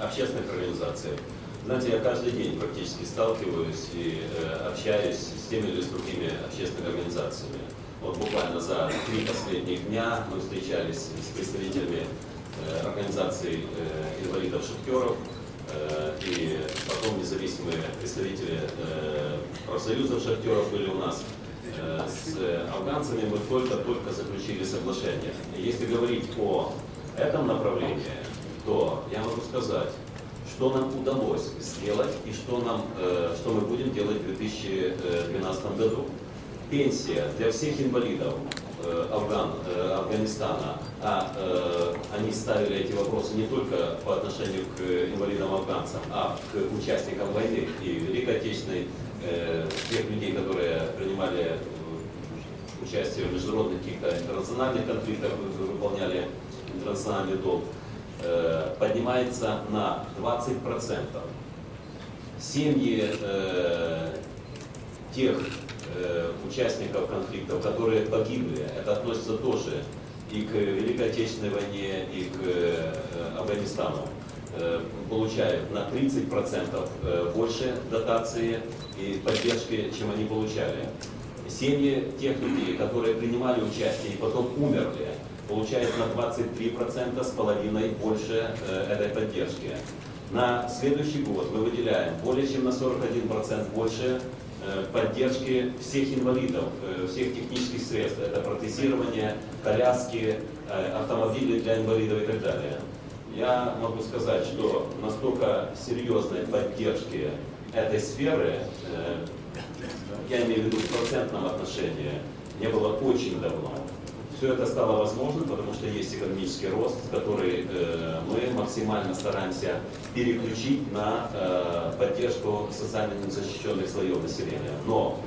общественных организациях. Знаете, я каждый день практически сталкиваюсь и э, общаюсь с теми или с другими общественными организациями. Вот буквально за три последних дня мы встречались с представителями э, организаций э, инвалидов-шахтеров, э, и потом независимые представители э, профсоюзов шахтеров были у нас. Э, С афганцами мы только-только заключили соглашение. Если говорить о этом направлении, то я могу сказать, что нам удалось сделать и что, нам, э, что мы будем делать в 2012 году. Пенсия для всех инвалидов э, Афган, э, Афганистана, а э, они ставили эти вопросы не только по отношению к инвалидам-афганцам, а к участникам войны и Великой Отечественной, э, тех людей, которые принимали э, участие в международных каких-то интернациональных конфликтах, вы- выполняли интернациональный долг, э, поднимается на 20%. Семьи э, тех э, участников конфликтов, которые погибли, это относится тоже и к Великой Отечественной войне, и к э, Афганистану, э, получают на 30% э, больше дотации и поддержки, чем они получали. Семьи тех людей, которые принимали участие и потом умерли, получают на 23% с половиной больше э, этой поддержки. На следующий год мы выделяем более чем на 41% больше э, поддержки всех инвалидов, э, всех технических средств. Это протезирование, коляски, автомобили для инвалидов и так далее. Я могу сказать, что настолько серьезной поддержки этой сферы, я имею в виду в процентном отношении, не было очень давно. Все это стало возможным, потому что есть экономический рост, который э, мы максимально стараемся переключить на э, поддержку социально незащищенных слоев населения. Но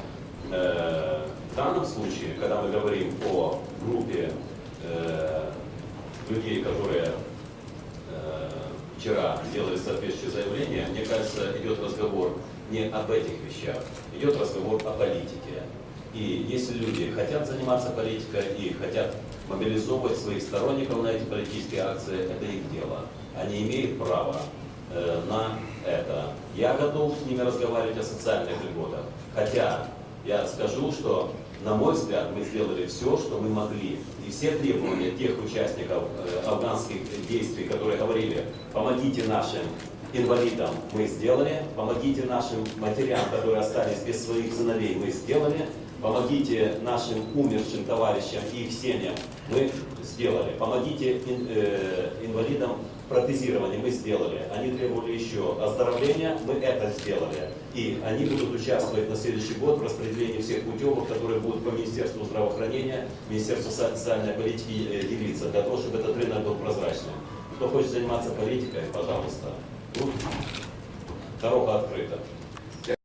э, в данном случае, когда мы говорим о группе э, людей, которые э, вчера сделали соответствующее заявление, мне кажется, идет разговор не об этих вещах, идет разговор о политике. И если люди хотят заниматься политикой и хотят мобилизовывать своих сторонников на эти политические акции, это их дело. Они имеют право э, на это. Я готов с ними разговаривать о социальных льготах. Хотя я скажу, что, на мой взгляд, мы сделали все, что мы могли. И все требования тех участников э, афганских действий, которые говорили, помогите нашим инвалидам, мы сделали, помогите нашим матерям, которые остались без своих сыновей, мы сделали, помогите нашим умершим товарищам и их семьям, мы сделали, помогите ин- э, инвалидам протезирования, мы сделали. Они требовали еще оздоровления, мы это сделали. И они будут участвовать на следующий год в распределении всех путевок, которые будут по Министерству здравоохранения, Министерству со- социальной политики э, делиться, для того, чтобы этот рынок был прозрачным. Кто хочет заниматься политикой, пожалуйста. Тут дорога открыта.